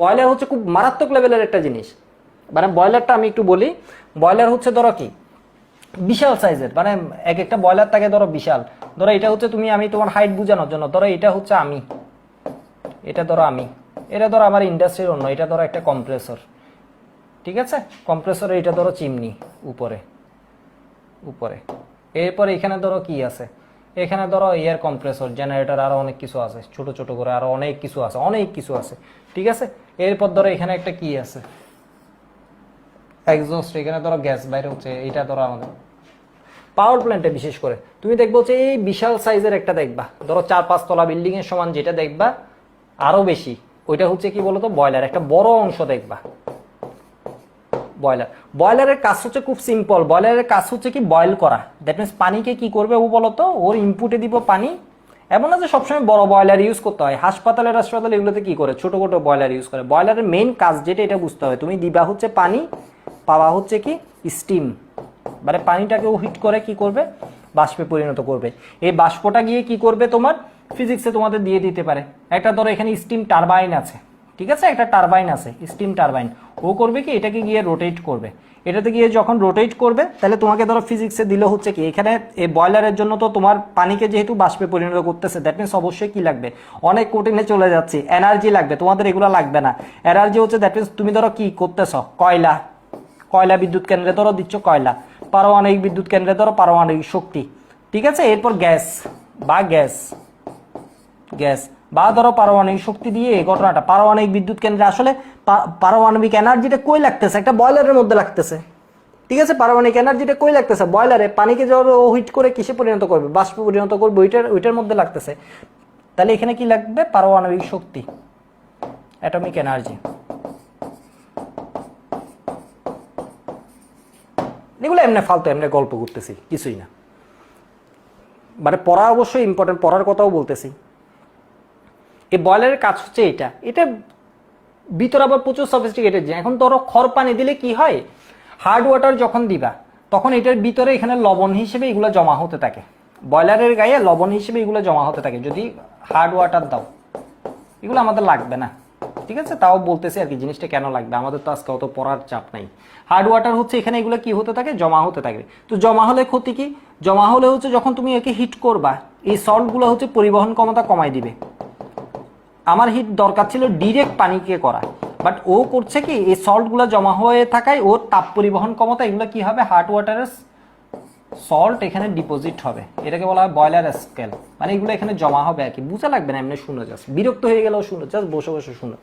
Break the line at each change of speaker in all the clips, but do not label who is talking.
Boiler হচ্ছে খুব মারাত্মক লেভেলের একটা জিনিস। মানে ব্রয়লারটা আমি একটু বলি, ব্রয়লার হচ্ছে ধরো কি, বিশাল সাইজের মানে এক একটা ব্রয়লার থাকে ধরো বিশাল। ধরো এটা হচ্ছে তুমি, আমি তোমার হাইট বোঝানোর জন্য, ধরো এটা হচ্ছে আমি। এটা ধরো আমি। এটা ধরো আমার ইন্ডাস্ট্রির অন্য, এটা ধরো একটা কম্প্রেসর ঠিক আছে? কম্প্রেসর এটা ধরো চিমনি, উপরে। উপরে। এরপরে এখানে ধরো কি আছে? এখানে ধরো এয়ার কম্প্রেসর জেনারেটর আরও অনেক কিছু আছে। ছোট ছোট করে আরও অনেক কিছু আছে, অনেক কিছু আছে। ঠিক আছে? এরপর ধরো এখানে একটা কি আছে? এক্সস্ট এখানে ধরো গ্যাস বাইরে হচ্ছে, এটা ধরো আমাদের। পাওয়ার প্ল্যান্টে বিশেষ করে। তুমি দেখব যে এই বিশাল সাইজের একটা দেখবা। ধরো চার পাঁচ তলা বিল্ডিং এর সমান যেটা দেখবা, আরও বেশি। ওইটা হচ্ছে কি বলতো? বয়লার একটা বড় অংশ দেখবা। বয়লার বয়লারের কাজ হচ্ছে খুব সিম্পল বয়লারের কাজ হচ্ছে কি বয়েল করা। দ্যাট মিনস পানিকে কি করবে ও বলতো? ওর ইনপুটে দিব পানি এমন না যে সবসময় বড় বয়লার ইউজ করতে হয়। হাসপাতালে হাসপাতালে এগুলোতে কি করে? ছোট ছোট বয়লার ইউজ করে। বয়লারের মেইন কাজ যেটা, এটা বুঝতে হবে। তুমি দিবা হচ্ছে পানি, পাওয়া হচ্ছে কি? স্টিম মানে পানিটাকে ও হিট করে কি করবে? বাষ্পে পরিণত করবে। এই বাষ্পটা গিয়ে কি করবে তোমার? ফিজিক্সে তোমাদের দিয়ে দিতে পারে। একটা ধরো এখানে স্টিম টারবাইন আছে। ঠিক আছে? একটা টারবাইন আছে স্টিম টারবাইন ও করবে কি? এটাকে গিয়ে রোটেট করবে। এটাতে গিয়ে যখন রোটেট করবে, তাহলে তোমাকে ধরো ফিজিক্সে দিলে হচ্ছে কি? এখানে এই বয়লারের জন্য তো তোমার পানিকে যেহেতু বাষ্পে পরিণত করতেছে দ্যাট মিনস অবশ্যই কি লাগবে? অনেক কঠিনে চলে যাচ্ছে। এনার্জি লাগবে। তোমাদের এগুলো লাগবে না। এনার্জি হচ্ছে দ্যাট মিনস তুমি ধরো কি করতেছ? কয়লা। কয়লা বিদ্যুৎ কেন্দ্রে ধরো দিচ্ছ কয়লা। পারমাণবিক বিদ্যুৎ কেন্দ্রে ধরো পারমাণবিক শক্তি। ঠিক আছে? এরপর গ্যাস বা গ্যাস গ্যাস বা ধরো পারমাণবিক শক্তি দিয়ে এই ঘটনাটা, পারমাণবিক বিদ্যুৎ কেন্দ্রে আসলে পারমাণবিক এনার্জিটা কই লাগতেছে? একটা বয়লারের মধ্যে লাগতেছে। ঠিক আছে? পারমাণবিক এনার্জিটা কই লাগতেছে? বয়লারে পানিকে যখন হিট করে কিসে পরিণত করবে? বাষ্পে পরিণত করবে, ওইটার ওইটার মধ্যে লাগতেছে। তাহলে এখানে কি লাগবে? পারমাণবিক শক্তি। অ্যাটমিক এনার্জি এগুলো এমনি ফালতু, এমনি গল্প করতেছি, কিছুই না। মানে পড়া অবশ্যই ইম্পর্টেন্ট পড়ার কথাও বলতেছি। এই বয়লারের কাজ হচ্ছে এটা। এটা ভিতর আবার প্রচুর সফিস্টিকেটেড এখন ধরো খড় পানি দিলে কি হয়? হার্ড ওয়াটার যখন দিবা, তখন এটার ভিতরে এখানে লবণ হিসেবে এগুলো জমা হতে থাকে। বয়লারের গায়ে লবণ হিসেবে এগুলো জমা হতে থাকে। যদি হার্ড ওয়াটার দাও, এগুলো আমাদের লাগবে না। ঠিক আছে? তাও বলতেছি আর কি, জিনিসটা কেন লাগবে? আমাদের তো আজকে অত পড়ার চাপ নাই। হার্ড ওয়াটার হচ্ছে এখানে এগুলো কি হতে থাকে? জমা হতে থাকে। তো জমা হলে ক্ষতি কি? জমা হলে হচ্ছে যখন তুমি একে হিট করবা, এই সল্টগুলো হচ্ছে পরিবহন ক্ষমতা কমাই দিবে। আমার হিট দরকার ছিল ডিরেক্ট পানিকে করা। বাট ও করছে কি, এই সল্টগুলো জমা হয়ে থাকায় ওর তাপ পরিবহন ক্ষমতা, এগুলো কি হবে? হার্ড ওয়াটারের সল্ট এখানে ডিপোজিট হবে। এটাকে বলা হয় বয়লার স্কেল মানে এগুলো এখানে জমা হবে আর কি। বুঝা লাগবে না, এমনি শুনো জাস্ট বিরক্ত হয়ে গেলেও শুনো জাস্ট বসে বসে শুনো।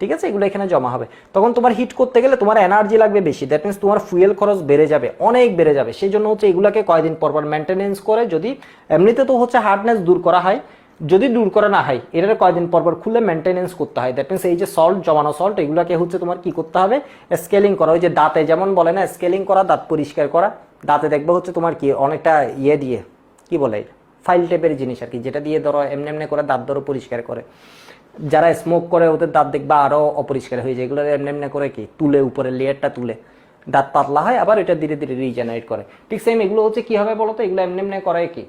ঠিক আছে? এগুলো এখানে জমা হবে। তখন তোমার হিট করতে গেলে তোমার এনার্জি লাগবে বেশি। দ্যাট মিনস তোমার ফুয়েল খরচ বেড়ে যাবে, অনেক বেড়ে যাবে। সেই জন্য হচ্ছে এগুলোকে কয়দিন পর পর মেনটেনেন্স করে যদি, এমনিতে তো হচ্ছে হার্ডনেস দূর করা হয় যদি দূর করা না হয়, এটার কয়দিন পর পর খুলে মেনটেনেন্স করতে হয়। দ্যাট মিনস এই যে সল্ট জমানো সল্ট এগুলোকে হচ্ছে তোমার কি করতে হবে? স্কেলিং করা। ওই যে দাঁতে যেমন বলে না স্কেলিং করা, দাঁত পরিষ্কার করা। দাঁতে দেখবে হচ্ছে তোমার কি, অনেকটা ইয়ে দিয়ে, কি বলে? ফাইল টাইপের জিনিস আর কি যেটা দিয়ে ধরো এমনি এমনি করে দাঁত ধরো পরিষ্কার করে। যারা স্মোক করে, ওদের দাঁত দেখবা আরও অপরিষ্কার হয়ে যায়। এগুলো এমনি এমনি করে কি, তুলে উপরে লেয়ারটা তুলে। দাঁত পাতলা হয়, আবার এটা ধীরে ধীরে রিজেনারেট করে। ঠিক সেম এগুলো হচ্ছে কি হবে বলো তো এগুলো এমনি এমনি করে কি?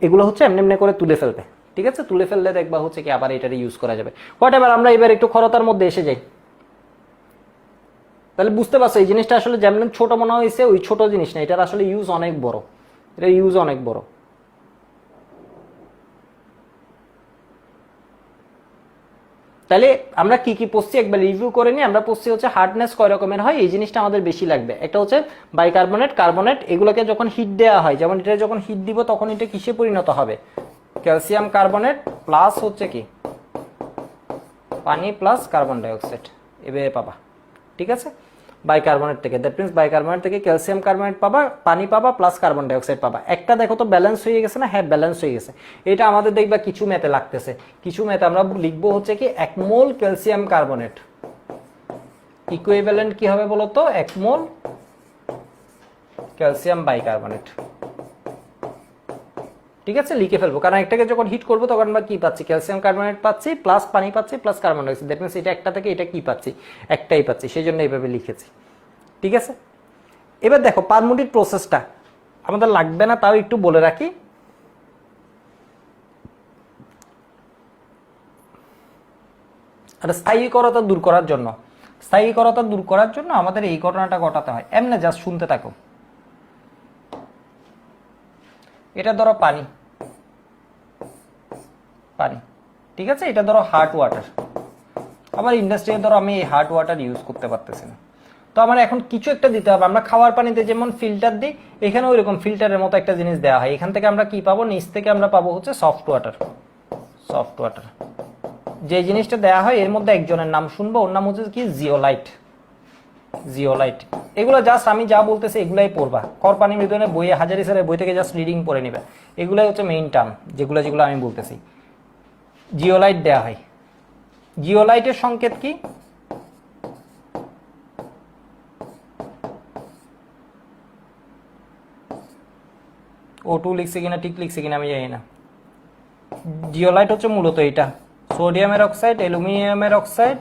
এগুলো হচ্ছে এমনি এমনি করে তুলে ফেলবে। ঠিক আছে? তুলে ফেললে দেখবা হচ্ছে কি আবার এটারে ইউজ করা যাবে। হোয়াট এবার আমরা এবার একটু খরতার মধ্যে এসে যাই। তাহলে বুঝতে পারছ, এই জিনিসটা আসলে যেমন ছোট মনে হয়েছে, ওই ছোট জিনিস না, এটার আসলে ইউজ অনেক বড়। এটা ইউজ অনেক বড়। তাহলে আমরা কি কি পড়ছি একবার রিভিউ করে নিই, আমরা পড়ছি হচ্ছে হার্ডনেস কয় রকমের হয়, এই জিনিসটা আমাদের বেশি লাগবে। একটা হচ্ছে বাইকার্বনেট কার্বনেট এগুলোকে যখন হিট দেওয়া হয়, যেমন এটা যখন হিট দিব তখন এটা কিসে পরিণত হবে? ক্যালসিয়াম কার্বনেট প্লাস হচ্ছে কি? পানি প্লাস কার্বন ডাইঅক্সাইড এভাবে পাবা। ঠিক আছে? বাইকার্বনেট থেকে। দ্যাট মিনস বাইকার্বনেট থেকে ক্যালসিয়াম কার্বনেট পাবা, পানি পাবা প্লাস কার্বন ডাইঅক্সাইড পাবা। একটা দেখো তো ব্যালেন্স হয়ে গেছে না? হ্যাঁ ব্যালেন্স হয়ে গেছে। এটা আমাদের দেখবা কিছু মেতে লাগতেছে। কিছু মেতে আমরা লিখব হচ্ছে কি, এক মোল ক্যালসিয়াম কার্বনেট ইকুইভ্যালেন্ট কি হবে বলতো? এক মোল ক্যালসিয়াম বাইকার্বনেট ঠিক আছে, লিখে ফেলব। কারণ একটাকে যখন হিট করব, তখন আমরা কি পাচ্ছি? ক্যালসিয়াম কার্বনেট পাচ্ছি প্লাস পানি পাচ্ছি plus carbon dioxide that means এটা একটা থেকে এটা কি পাচ্ছি? একটাই পাচ্ছি। সেই জন্য এইভাবে লিখেছি। ঠিক আছে? এবার দেখো, পারমুটির প্রসেসটা আমাদের লাগবে না, তাও একটু বলে রাখি। আর স্থায়ীকরতা দূর করার জন্য। স্থায়ীকরতা দূর করার জন্য আমাদের এই ঘটনাটা ঘটাতে হয়। এমনি জাস্ট শুনতে থাকো। এটা ধরো পানি। পানি। ঠিক আছে? এটা ধরো হার্ট ওয়াটার আমার ইন্ডাস্ট্রিতে ধরো আমি এই হার্ট ওয়াটার ইউজ করতে পারতেছি না। তো আমার এখন কিছু একটা দিতে হবে। আমরা খাওয়ার পানিতে যেমন ফিল্টার দিই এখানে ওই রকম ফিল্টারের মতো একটা জিনিস দেওয়া হয়। এখান থেকে আমরা কি পাবো? নিচ থেকে আমরা পাবো হচ্ছে সফট ওয়াটার সফট ওয়াটার যে জিনিসটা দেওয়া হয়, এর মধ্যে একজনের নাম শুনব। ওর নাম হচ্ছে কি? জিওলাইট জিওলাইট এগুলো জাস্ট আমি যা বলতেছি এগুলাই পড়বা। কর পানি মৃদনের বইয়ে, হাজারি স্যারের বই থেকে জাস্ট রিডিং পড়ে নিবে। এগুলাই হচ্ছে মেইন টার্ম যেগুলো যেগুলো আমি বলতেছি। জিওলাইট দেওয়া হয়। জিওলাইটের সংকেত কি? ও টু লিখছে কিনা, ঠিক লিখছে কিনা আমি জানি না। জিওলাইট হচ্ছে মূলত এটা সোডিয়ামের অক্সাইড, অ্যালুমিনিয়ামের অক্সাইড,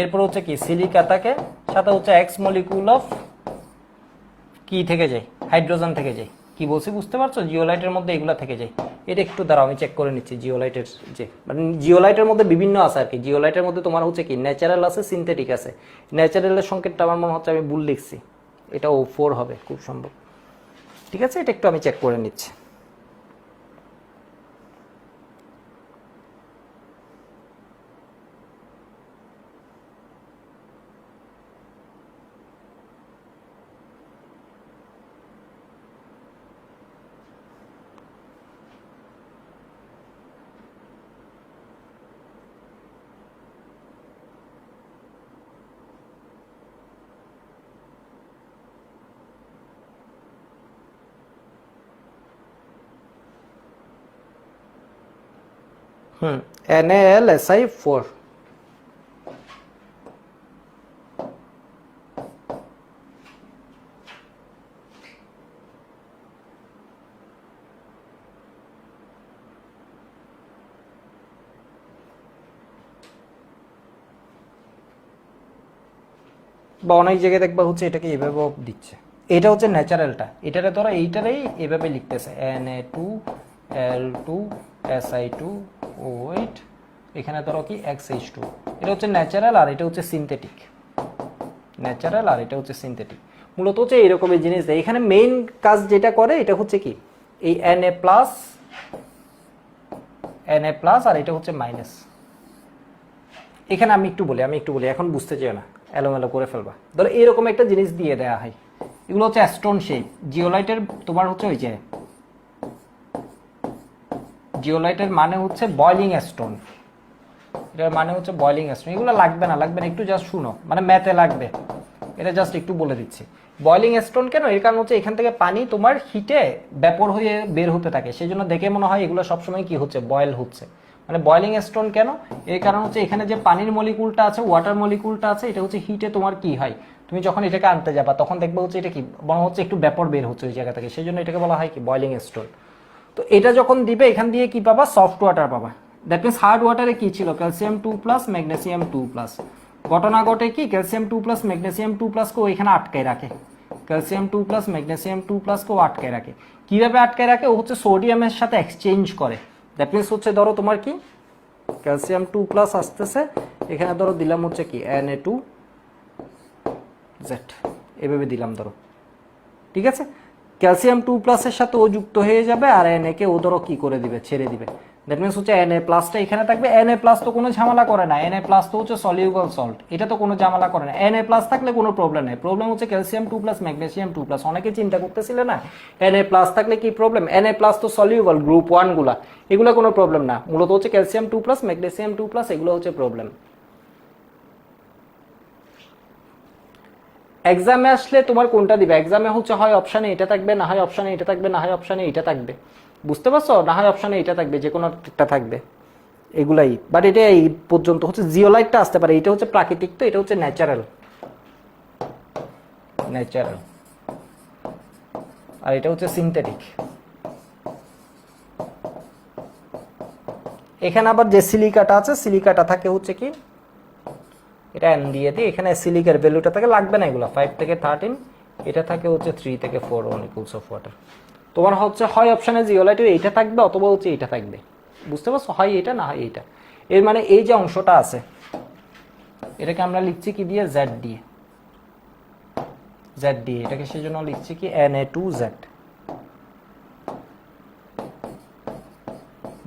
এরপর হচ্ছে কি সিলিকা থাকে সাথে হচ্ছে এক্স মলিকুল অফ কি থেকে যায়? হাইড্রোজেন থেকে যায়। কি বলছি, বুঝতে পারছ? জিওলাইটের মধ্যে এগুলো থেকে যায়। এটা একটু দাঁড়াও, আমি চেক করে নিচ্ছি জিওলাইটের যে মানে জিওলাইটের মধ্যে বিভিন্ন আছে আর কি। জিওলাইটের মধ্যে তোমার হচ্ছে কি? ন্যাচারাল আছে সিনথেটিক আছে। ন্যাচারালের সংকেতটা আমার মনে হচ্ছে আমি ভুল লিখছি। এটা ও ফোর হবে, খুব সম্ভব। ঠিক আছে? এটা একটু আমি চেক করে নিচ্ছি। NL SI four. বা অনেক জায়গায় দেখবা হচ্ছে এটাকে এভাবেও দিচ্ছে। এটা হচ্ছে ন্যাচারালটা। এটারে ধরো এইটারেই এভাবে লিখতেছে। N A two, L two, S I two O eight এখানে ধরো কি এক্স এইচ টু এটা হচ্ছে ন্যাচারাল আর এটা হচ্ছে সিনথেটিক ন্যাচারাল আর এটা হচ্ছে সিনথেটিক মূলত হচ্ছে এইরকমের জিনিস দেয়। এখানে মেইন কাজ যেটা করে, এটা হচ্ছে কি? এই N A plus N A plus আর এটা হচ্ছে মাইনাস এখানে আমি একটু বলি, আমি একটু বলি, এখন বুঝতে চাই না। এলোমেলো করে ফেলবা। ধরো এরকম একটা জিনিস দিয়ে দেওয়া হয়। এগুলো হচ্ছে স্টোন শেপ জিওলাইটের তোমার হচ্ছে ওই যে জিওলাইটের মানে হচ্ছে বয়লিং স্টোন এটার মানে হচ্ছে বয়লিং স্টোন এগুলো লাগবে না লাগবে না, একটু জাস্ট শুনো। মানে ম্যাথে লাগবে। এটা জাস্ট একটু বলে দিচ্ছি। বয়লিং স্টোন কেন? এর কারণ হচ্ছে এখান থেকে পানি তোমার হিটে ব্যাপর হয়ে বের হতে থাকে। সেই জন্য দেখে মনে হয় এগুলো সবসময় কি হচ্ছে? বয়েল হচ্ছে। মানে বয়লিং স্টোন কেন? এর কারণ হচ্ছে এখানে যে পানির মলিকুলটা আছে ওয়াটার মলিকুলটা আছে, এটা হচ্ছে হিটে তোমার কি হয়? তুমি যখন এটাকে আনতে যাবা, তখন দেখবে হচ্ছে এটা কি? মনে হচ্ছে একটু ব্যাপর বের হচ্ছে ওই জায়গা থেকে। সেই জন্য এটাকে বলা হয় কি? বয়লিং স্টোন তো এটা যখন দিবে, এখান দিয়ে কি পাবা? সফট ওয়াটার পাবা। দ্যাট মিনস হার্ড ওয়াটারে কি ছিল? Calcium two plus magnesium two plus ঘটনা ঘটে কি? Calcium two plus magnesium two প্লাসকে এখানে আটকায় রাখে। Calcium two plus magnesium two প্লাসকেও আটকায় রাখে। কীভাবে আটকায় রাখে? ও হচ্ছে সোডিয়ামের সাথে এক্সচেঞ্জ করে। দ্যাট মিনস হচ্ছে ধরো তোমার কি? ক্যালসিয়াম টু প্লাস আসতেছে। এখানে ধরো দিলাম হচ্ছে কি? এন এ টু জেড এভাবে দিলাম ধরো। ঠিক আছে? ক্যালসিয়াম টু প্লাসের সাথে ও যুক্ত হয়ে যাবে আর এন এ কে ও ধরো কি করে দিবে? ছেড়ে দিবে। দ্যাট মিনস হচ্ছে এন এ প্লাসটা এখানে থাকবে। এন এ প্লাস তো কোনো ঝামেলা করে না। এন এ প্লাস তো হচ্ছে সলিউবল সল্ট এটা তো কোনো ঝামেলা করে না। এন এ প্লাস থাকলে কোনো প্রবলেম নেই। প্রবলেম হচ্ছে calcium two plus magnesium two plus অনেকে চিন্তা করতেছিলে না? এন এ প্লাস থাকলে কি প্রবলেম এন এ প্লাস তো সলিউবল গ্রুপ ওয়ানগুলা। এগুলো কোনো প্রবলেম না। মূলত হচ্ছে calcium two plus magnesium two plus এগুলো হচ্ছে প্রবলেম এক্সামে আসলে তোমার কোনটা দিবে? এক্সামে হচ্ছে হয় অপশানে এটা থাকবে, না হয় অপশানে এটা থাকবে, না হয় অপশানে এটা থাকবে। বুঝতে পারছ? না হয় অপশানে এটা থাকবে, যে কোনো একটা থাকবে। এগুলাই। বাট এটা এই পর্যন্ত হচ্ছে জিওলাইটটা আসতে পারে। এটা হচ্ছে প্রাকৃতিক তো, এটা হচ্ছে ন্যাচারাল ন্যাচারাল আর এটা হচ্ছে সিনথেটিক এখানে আবার যে সিলিকাটা আছে, সিলিকাটা থাকে হচ্ছে কি? এটা এন দিয়ে দিই। এখানে সিলিকের ভ্যালুটা থাকে, লাগবে না এগুলো। ফাইভ থেকে থার্টিন এটা থাকে হচ্ছে থ্রি থেকে four one equals of water তোমার হচ্ছে হয় অপশানে জিওলাইটের এইটা থাকবে অথবা হচ্ছে এইটা থাকবে। বুঝতে পারছ? হয় এটা না হয় এইটা এর মানে এই যে অংশটা আছে, এটাকে আমরা লিখছি কি দিয়ে? জ্যাড দিয়ে। জ্যাড দিয়ে। এটাকে সেই জন্য লিখছি কি? N A two Z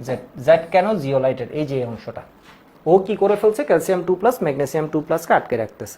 Z Z কেন জিওলাইটের এই যে অংশটা। ও কি করে ফেলছে calcium two plus magnesium two প্লাসকে আটকে রাখতেছে।